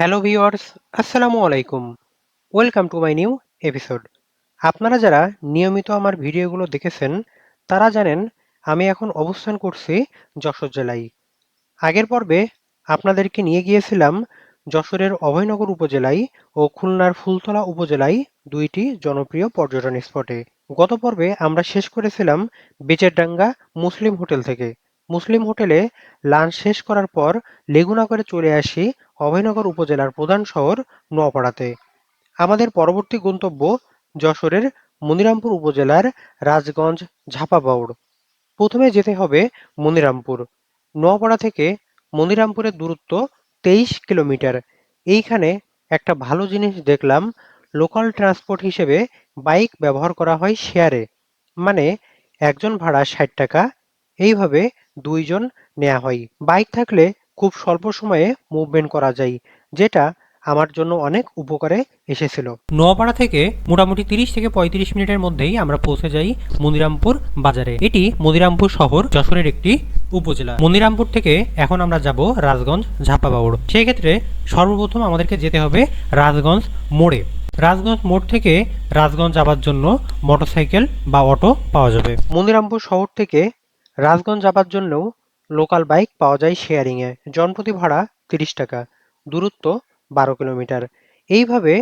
Hello viewers আসসালামু আলাইকুম। Welcome to my new episode আপনারা যারা নিয়মিত আমার ভিডিওগুলো দেখেছেন, তারা জানেন আমি এখন অবস্থান করছি যশোর জেলায়। আগের পর্বে আপনাদেরকে নিয়ে গিয়েছিলাম যশোরের অভয়নগর উপজেলায় ও খুলনার ফুলতলা উপজেলায় দুইটি জনপ্রিয় পর্যটন স্পটে। গত পর্বে আমরা শেষ করেছিলাম বেচেরডাঙ্গা মুসলিম হোটেল থেকে। মুসলিম হোটেলে লাঞ্চ শেষ করার পর লেগুনা করে চলে আসি অভয়নগর উপজেলার প্রধান শহর নোয়াপাড়াতে আমাদের পরবর্তী গন্তব্য যশোরের মনিরামপুর উপজেলার রাজগঞ্জ ঝাপাবাউড় প্রথমে যেতে হবে মনিরামপুর। নোয়াপাড়া থেকে মনিরামপুরের দূরত্ব তেইশ কিলোমিটার। এইখানে একটা ভালো জিনিস দেখলাম, লোকাল ট্রান্সপোর্ট হিসেবে বাইক ব্যবহার করা হয় শেয়ারে। মানে একজন ভাড়া ষাট টাকা এইভাবে দুইজন নেওয়া হয়। বাইক থাকলে খুব স্বল্প সময়ে মুভমেন্ট করা যায় যেটা আমার জন্য অনেক উপকারে এসেছিল। নোয়াপাড়া থেকে মোটামুটি তিরিশ থেকে পঁয়ত্রিশ মিনিটের মধ্যেই আমরা পৌঁছে যাই মনিরামপুর বাজারে। এটি মনিরামপুর শহর যশোরের একটি উপজেলা। মনিরামপুর থেকে এখন আমরা যাব রাজগঞ্জ ঝাপাবাউড় সেই ক্ষেত্রে সর্বপ্রথম আমাদেরকে যেতে হবে রাজগঞ্জ মোড়ে। রাজগঞ্জ মোড় থেকে রাজগঞ্জ যাবার জন্য মোটরসাইকেল বা অটো পাওয়া যাবে। মনিরামপুর শহর থেকে রাজগঞ্জ যাবার জন্যও লোকাল বাইক পাওয়া যায় শেয়ারিংয়ে জনপ্রতি ভাড়া তিরিশ টাকা, দূরত্ব বারো কিলোমিটার। এইভাবে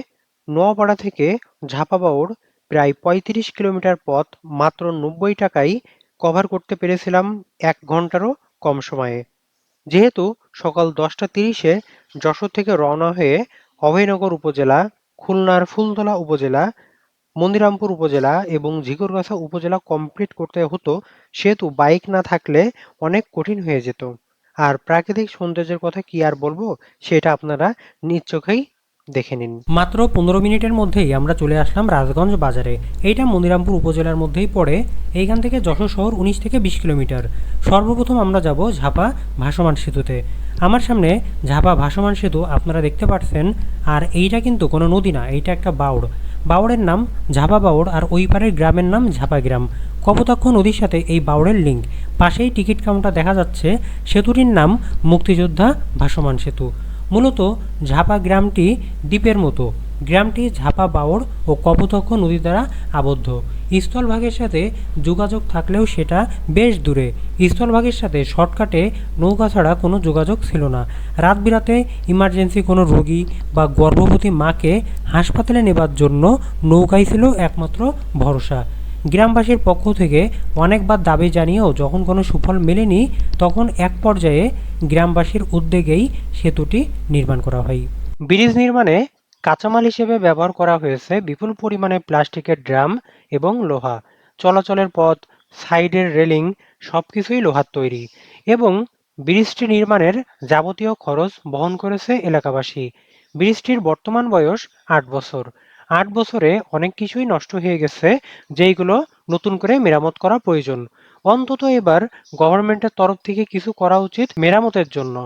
নোয়াপাড়া থেকে ঝাপাবাউড় প্রায় পঁয়ত্রিশ কিলোমিটার পথ মাত্র নব্বই টাকায় কভার করতে পেরেছিলাম এক ঘন্টারও কম সময়ে। যেহেতু সকাল দশটা তিরিশে যশোর থেকে রওনা হয়ে অভয়নগর উপজেলা, খুলনার ফুলতলা উপজেলা মন্দিরামপুর উপজেলা এবং ঝিকরগাছা উপজেলা কমপ্লিট করতে হতো, সেহেতু বাইক না থাকলে অনেক কঠিন হয়ে যেত। আর প্রাকৃতিক সৌন্দর্যের কথা কি আর বলব, সেটা আপনারা নিজ চোখেই দেখে নিন। মাত্র পনেরো মিনিটের মধ্যেই আমরা চলে আসলাম রাজগঞ্জ বাজারে। এইটা মনিরামপুর উপজেলার মধ্যেই পড়ে, এইখান থেকে যশোর শহর উনিশ থেকে বিশ কিলোমিটার। সর্বপ্রথম আমরা যাব ঝাপা ভাসমান সেতুতে। আমার সামনে ঝাপা ভাসমান সেতু আপনারা দেখতে পাচ্ছেন আর এইটা কিন্তু কোনো নদী না, এইটা একটা বাউড়। বাউড়ের নাম ঝাপা বাউড় আর ওই পারের গ্রামের নাম ঝাপা গ্রাম। কপোতাক্ষ নদীর সাথে এই বাউড়ের লিঙ্ক পাশেই টিকিট কাউন্টার দেখা যাচ্ছে সেতুটির নাম মুক্তিযোদ্ধা ভাসমান সেতু। মূলত ঝাপা গ্রামটি দ্বীপের মতো। গ্রামটি ঝাপা বাওড় ও কপোতক্ষ নদী দ্বারা আবদ্ধ। স্থলভাগের সাথে যোগাযোগ থাকলেও সেটা বেশ দূরে। স্থলভাগের সাথে শর্টকাটে নৌকা ছাড়া কোনো যোগাযোগ ছিল না। রাত বিরাতে ইমার্জেন্সি কোনো রোগী বা গর্ভবতী মাকে হাসপাতালে নেবার জন্য নৌকাই ছিল একমাত্র ভরসা। গ্রামবাসীর পক্ষ থেকে অনেকবার দাবি জানিয়েও যখন কোনো সুফল মেলেনি, তখন এক পর্যায়ে গ্রামবাসীর উদ্যোগেই সেতুটি নির্মাণ করা হয়। ব্রিজ নির্মাণে কাঁচামাল হিসেবে ব্যবহার করা হয়েছে বিপুল পরিমাণে প্লাস্টিকের ড্রাম এবং লোহা। চলাচলের পথ, সাইডের রেলিং সবকিছুই লোহার তৈরি এবং ব্রিজটি নির্মাণের যাবতীয় খরচ বহন করেছে এলাকাবাসী। ব্রিজটির বর্তমান বয়স আট বছর। আট বছরে অনেক কিছুই নষ্ট হয়ে গেছে যেইগুলো নতুন করে মেরামত করা প্রয়োজন। অন্তত এবার গভর্নমেন্টের তরফ থেকে কিছু করা উচিত মেরামতের জন্য।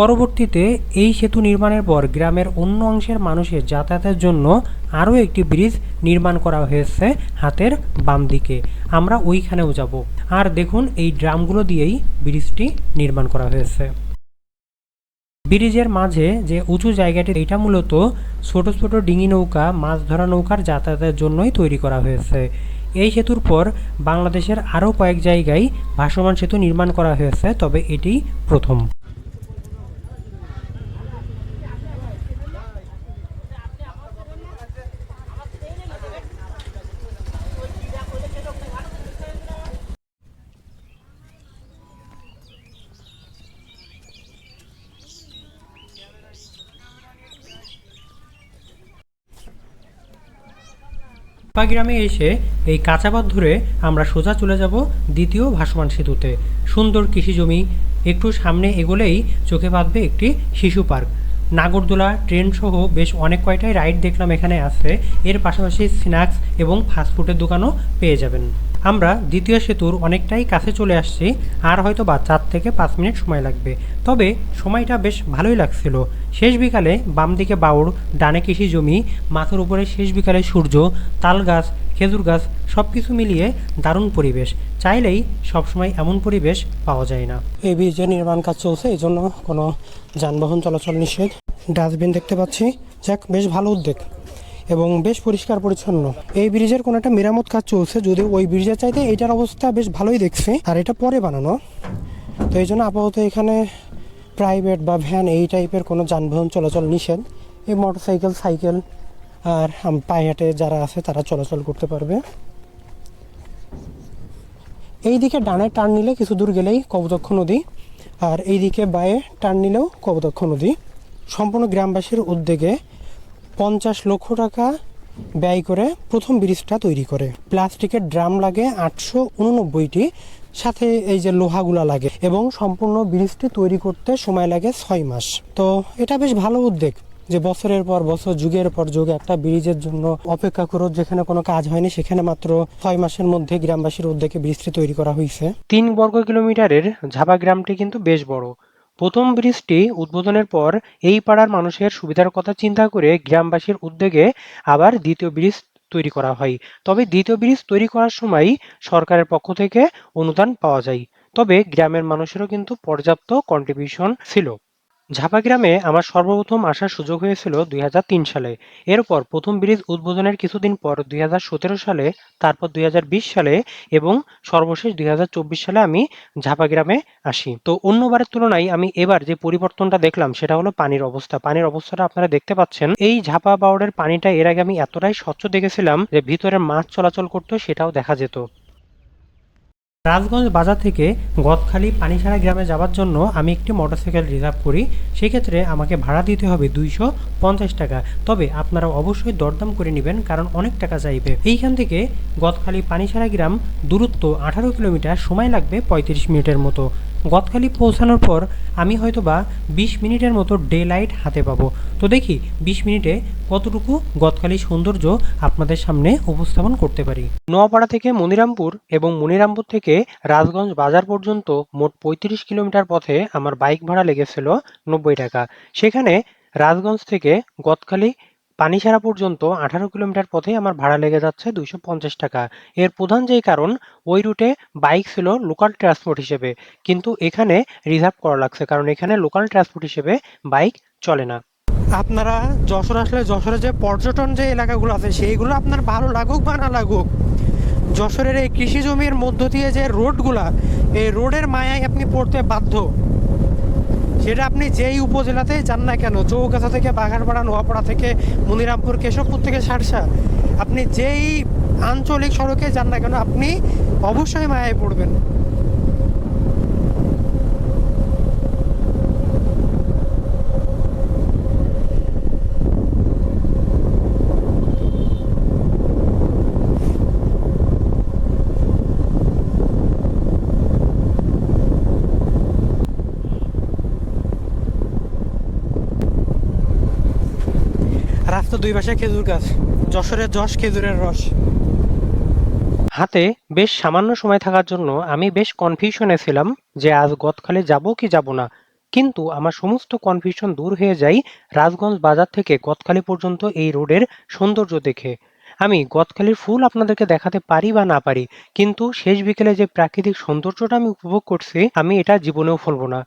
পরবর্তীতে এই সেতু নির্মাণের পর গ্রামের অন্য অংশের মানুষের যাতায়াতের জন্য আরও একটি ব্রিজ নির্মাণ করা হয়েছে হাতের বাম দিকে। আমরা ওইখানেও যাব। আর দেখুন, এই ড্রামগুলো দিয়েই ব্রিজটি নির্মাণ করা হয়েছে। ব্রিজের মাঝে যে উঁচু জায়গাটি, এটা মূলত ছোট ছোট ডিঙি নৌকা, মাছ ধরা নৌকার যাতায়াতের জন্যই তৈরি করা হয়েছে। এই সেতুর পর বাংলাদেশের আরও কয়েক জায়গায় ভাসমান সেতু নির্মাণ করা হয়েছে, তবে এটি প্রথম। গ্রামে এসে এই কাঁচাবাদ ধরে আমরা সোজা চলে যাব দ্বিতীয় ভাসমান সেতুতে। সুন্দর কৃষি জমি, একটু সামনে এগোলেই চোখে বাঁধবে একটি শিশু পার্ক। নাগরদোলা, ট্রেন সহ বেশ অনেক কয়টাই রাইড দেখলাম এখানে আছে। এর পাশাপাশি স্ন্যাক্স এবং ফাস্টফুডের দোকানও পেয়ে যাবেন। আমরা দ্বিতীয় সেতুর অনেকটাই কাছে চলে আসছি, আর হয়তো বা চার থেকে পাঁচ মিনিট সময় লাগবে। তবে সময়টা বেশ ভালোই লাগছিল। শেষ বিকালে বাম দিকে বাউড়, ডানে কৃষি জমি, মাথার উপরে শেষ বিকালে সূর্য, তাল গাছ, খেজুর গাছ সব কিছু মিলিয়ে দারুণ পরিবেশ। চাইলেই সবসময় এমন পরিবেশ পাওয়া যায় না। এই ব্রিজের নির্মাণ কাজ চলছে, এই জন্য কোনো যানবাহন চলাচল নিষেধ। ডাস্টবিন দেখতে পাচ্ছি। যাক, বেশ ভালো উদ্যোগ। এবং বেশ পরিষ্কার পরিচ্ছন্ন। এই ব্রিজের কোনো একটা মেরামত কাজ চলছে, যদিও ওই ব্রিজের চাইতে এইটার অবস্থা বেশ ভালোই দেখছি, আর এটা পরে বানানো। তো এই জন্য আপাতত এখানে প্রাইভেট বা ভ্যান এই টাইপের কোনো যানবাহন চলাচল নিষেধ। এই মোটরসাইকেল সাইকেল সাইকেল আর পায়ে যারা আছে তারা চলাচল করতে পারবে। এই দিকে ডানে টার্ন নিলে কিছু দূর গেলেই কবদক্ষ নদী, আর এই দিকে বায়ে টার্ন নিলেও কবদক্ষ নদী। সম্পূর্ণ গ্রামবাসীর উদ্যোগে পঞ্চাশ লক্ষ টাকা ব্যয় করে প্রথম ব্রিজটা তৈরি করে। প্লাস্টিকের ড্রাম লাগে আটশো উননব্বইটি, সাথে এই যে লোহাগুলা লাগে এবং সম্পূর্ণ ব্রিজটি তৈরি করতে সময় লাগে ছয় মাস। তো এটা বেশ ভালো উদ্যোগ যে বছরের পর বছর, যুগের পর যুগ একটা ব্রিজের জন্য অপেক্ষা করো, যেখানে কোনো কাজ হয়নি, সেখানে মাত্র ছয় মাসের মধ্যে গ্রামবাসীর উদ্যোগে ব্রিজটি তৈরি করা হয়েছে। তিন বর্গ কিলোমিটারের ঝাপা গ্রামটি কিন্তু বেশ বড়। প্রথম ব্রিজটি উদ্বোধনের পর এই পাড়ার মানুষের সুবিধার কথা চিন্তা করে গ্রামবাসীর উদ্যোগে আবার দ্বিতীয় ব্রিজ তৈরি করা হয়। তবে দ্বিতীয় ব্রিজ তৈরি করার সময় সরকারের পক্ষ থেকে অনুদান পাওয়া যায়। তবে গ্রামের মানুষেরও কিন্তু পর্যাপ্ত কন্ট্রিবিউশন ছিল। ঝাপা গ্রামে আমার সর্বপ্রথম আসার সুযোগ হয়েছিল দুই হাজার তিন সালে। এরপর প্রথম ব্রিজ উদ্বোধনের কিছুদিন পর দুই হাজার সতেরো সালে, তারপর দুই হাজার বিশ সালে এবং সর্বশেষ দুই হাজার চব্বিশ সালে আমি ঝাপা গ্রামে আসি। তো অন্যবারের তুলনায় আমি এবার যে পরিবর্তনটা দেখলাম, সেটা হলো পানির অবস্থা। পানির অবস্থাটা আপনারা দেখতে পাচ্ছেন। এই ঝাপা বাউডের পানিটা এর আগে আমি এতটাই স্বচ্ছ দেখেছিলাম যে ভিতরে মাছ চলাচল করতো সেটাও দেখা যেত। রাজগঞ্জ বাজার থেকে গদখালি পানিসারা গ্রামে যাওয়ার জন্য আমি একটি মোটরসাইকেল রিজার্ভ করি। সেক্ষেত্রে আমাকে ভাড়া দিতে হবে দুইশো পঞ্চাশ টাকা। তবে আপনারা অবশ্যই দরদাম করে নেবেন, কারণ অনেক টাকা চাইবে। এইখান থেকে গদখালি পানিসারা গ্রাম দূরত্ব আঠারো কিলোমিটার, সময় লাগবে পঁয়ত্রিশ মিনিটের মতো। গদখালি পৌঁছানোর পর আমি হয়তো বা বিশ মিনিটের মতো ডে লাইট হাতে পাবো। তো দেখি বিশ মিনিটে কতটুকু গদখালি সৌন্দর্য আপনাদের সামনে উপস্থাপন করতে পারি। নোয়াপাড়া থেকে মনিরামপুর এবং মনিরামপুর থেকে রাজগঞ্জ বাজার পর্যন্ত মোট পঁয়ত্রিশ কিলোমিটার পথে আমার বাইক ভাড়া লেগেছিল নব্বই টাকা। সেখানে রাজগঞ্জ থেকে গদখালি পানিসারা পর্যন্ত আঠারো কিলোমিটার পথে আমার ভাড়া লেগে যাচ্ছে দুইশো পঞ্চাশ টাকা। এর প্রধান যেই কারণ, ওই রুটে বাইক ছিল লোকাল ট্রান্সপোর্ট হিসেবে, কিন্তু এখানে রিজার্ভ করা লাগছে, কারণ এখানে লোকাল ট্রান্সপোর্ট হিসেবে বাইক চলে না। আপনারা যশোর আসলে যশোরে যে পর্যটন যে এলাকাগুলো আছে, সেইগুলো আপনার ভালো লাগুক বা না লাগুক, যশোরের এই কৃষি জমির মধ্য দিয়ে যে রোডগুলা, এই রোডের মায়ায় আপনি পড়তে বাধ্য। সেটা আপনি যেই উপজেলাতেই যান না কেন চৌকাছা থেকে বাঘারপাড়া, নোয়াপাড়া থেকে মনিরামপুর, কেশবপুর থেকে সারসা, আপনি যেই আঞ্চলিক সড়কে যান না কেন, আপনি অবশ্যই মায়ায় পড়বেন। রাস্তা দুই পাশে খেজুর গাছ। যশোরের যশ, খেজুরের রস। হাতে বেশ সামান্য সময় থাকার জন্য আমি বেশ কনফিউশনে ছিলাম যে আজ গদখালি যাব কি যাব না। কিন্তু আমার সমস্ত কনফিউশন দূর হয়ে যায় রাজগঞ্জ বাজার থেকে গদখালি পর্যন্ত এই রোডের সৌন্দর্য দেখে। আমি গদখালির ফুল আপনাদেরকে দেখাতে পারি বা না পারি, কিন্তু শেষ বিকেলে যে প্রাকৃতিক সৌন্দর্যটা আমি উপভোগ করছি, আমি এটা জীবনেও ভুলবো না।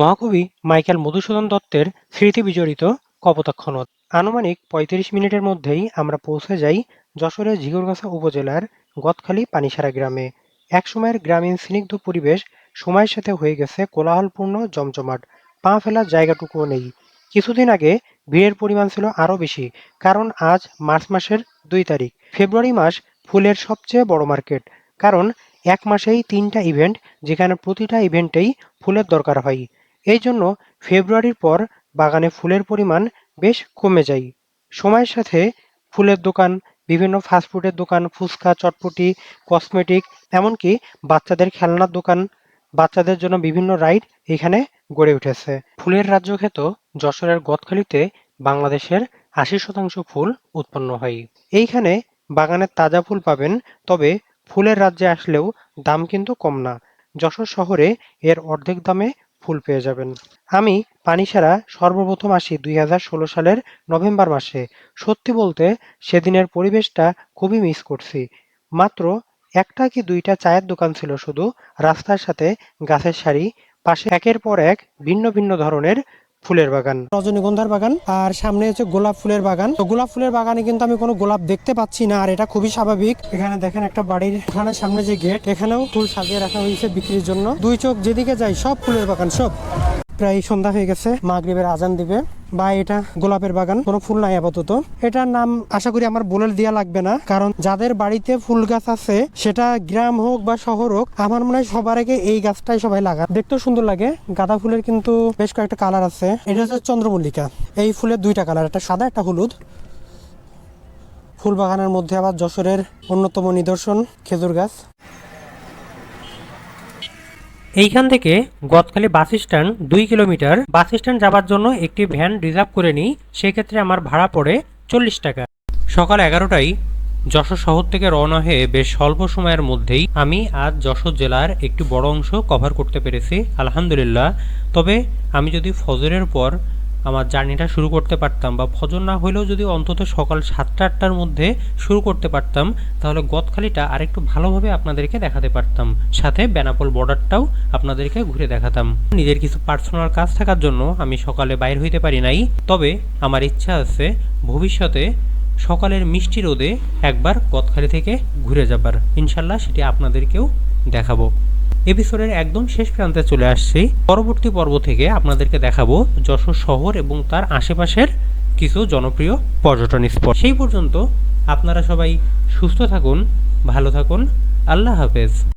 মহাকবি মাইকেল মধুসূদন দত্তের স্মৃতি বিজড়িত কপোতাক্ষ নদ আনুমানিক পঁয়ত্রিশ মিনিটের মধ্যেই আমরা পৌঁছে যাই যশোরের ঝিগরগাছা উপজেলার গদখালি পানিসারা গ্রামে। একসময়ের গ্রামীণ স্নিগ্ধ পরিবেশ সময়ের সাথে হয়ে গেছে কোলাহলপূর্ণ জমজমাট। পা ফেলার জায়গাটুকুও নেই। কিছুদিন আগে ভিড়ের পরিমাণ ছিল আরও বেশি, কারণ আজ মার্চ মাসের দুই তারিখ। ফেব্রুয়ারি মাস ফুলের সবচেয়ে বড় মার্কেট, কারণ এক মাসেই তিনটা ইভেন্ট, যেখানে প্রতিটা ইভেন্টেই ফুলের দরকার হয়। এই জন্য ফেব্রুয়ারির পর বাগানে ফুলের পরিমাণ বেশ কমে যায়। সময়ের সাথে ফুলের দোকান, বিভিন্ন ফাস্টফুডের দোকান, ফুচকা, চটপটি কসমেটিক এমনকি বাচ্চাদের খেলনার দোকান, বাচ্চাদের জন্য বিভিন্ন রাইড এখানে গড়ে উঠেছে। ফুলের রাজ্য খ্যাত যশোরের গদখালিতে বাংলাদেশের আশি শতাংশ ফুল উৎপন্ন হয়। এইখানে বাগানের তাজা ফুল পাবেন, তবে ফুলের রাজ্যে আসলেও দাম কিন্তু কম না। যশোর শহরে এর অর্ধেক দামে ফুল পেয়ে যাবেন। আমি পানিসারা সর্বপ্রথম আসি দুই হাজার ষোলো সালের নভেম্বর মাসে। সত্যি বলতে, সেদিনের পরিবেশটা খুবই মিস করছি। মাত্র একটা কি দুইটা চায়ের দোকান ছিল শুধু, রাস্তার সাথে গাছের সারি, পাশে একের পর এক ভিন্ন ভিন্ন ধরনের ফুলের বাগান। রজনীগন্ধার বাগান, আর সামনে হচ্ছে গোলাপ ফুলের বাগান। তো গোলাপ ফুলের বাগানে কিন্তু আমি কোনো গোলাপ দেখতে পাচ্ছি না, আর এটা খুবই স্বাভাবিক। এখানে দেখেন একটা বাড়ির এখানে সামনে যে গেট, এখানেও ফুল সাজিয়ে রাখা হয়েছে বিক্রির জন্য। দুই চোখ যেদিকে যায় সব ফুলের বাগান সব। প্রায় সন্ধ্যা হয়ে গেছে, মাগরীবের আজান দিবে। বা এটা গোলাপের বাগান, কোনো ফুল নাই আপাতত। এটার নাম আশা করি আমার বলে দেওয়া লাগবে না, কারণ যাদের বাড়িতে ফুল গাছ আছে, সেটা গ্রাম হোক বা শহর হোক, আমার মনে হয় সবার আগে এই গাছটাই সবাই লাগা দেখতেও সুন্দর লাগে, গাঁদা ফুলের কিন্তু বেশ কয়েকটা কালার আছে। এটা হচ্ছে চন্দ্রমল্লিকা। এই ফুলের দুইটা কালার, একটা সাদা, একটা হলুদ। ফুল বাগানের মধ্যে আবার যশোরের অন্যতম নিদর্শন খেজুর গাছ। এইখান থেকে গতকালি বাস স্ট্যান্ড দুই কিলোমিটার। বাস স্ট্যান্ড যাবার জন্য একটি ভ্যান রিজার্ভ করে নিই, সেক্ষেত্রে আমার ভাড়া পড়ে চল্লিশ টাকা। সকাল এগারোটায় যশোর শহর থেকে রওনা হয়ে বেশ স্বল্প সময়ের মধ্যেই আমি আজ যশোর জেলার একটি বড় অংশ কভার করতে পেরেছি, আলহামদুলিল্লাহ। তবে আমি যদি ফজরের পর আমার জার্নিটা শুরু করতে পারতাম বা ফজর না হলেও যদি অন্তত সকাল সাতটা, আটটার মধ্যে শুরু করতে পারতাম, তাহলে গদখালিটা আরেকটু ভালোভাবে আপনাদেরকে দেখাতে পারতাম। সাথে বেনাপোল বর্ডারটাও আপনাদেরকে ঘুরে দেখাতাম। নিজের কিছু পার্সোনাল কাজ থাকার জন্য আমি সকালে বাইর হইতে পারি নাই। তবে আমার ইচ্ছা আছে ভবিষ্যতে সকালের মিষ্টি রোদে একবার গদখালি থেকে ঘুরে যাবার। ইনশাল্লাহ সেটি আপনাদেরকেও দেখাবো। এপিসোডের একদম শেষ প্রান্তে চলে আসছি। পরবর্তী পর্ব থেকে আপনাদেরকে দেখাবো যশোর শহর এবং তার আশেপাশের কিছু জনপ্রিয় পর্যটন স্পট। সেই পর্যন্ত আপনারা সবাই সুস্থ থাকুন, ভালো থাকুন। আল্লাহ হাফেজ।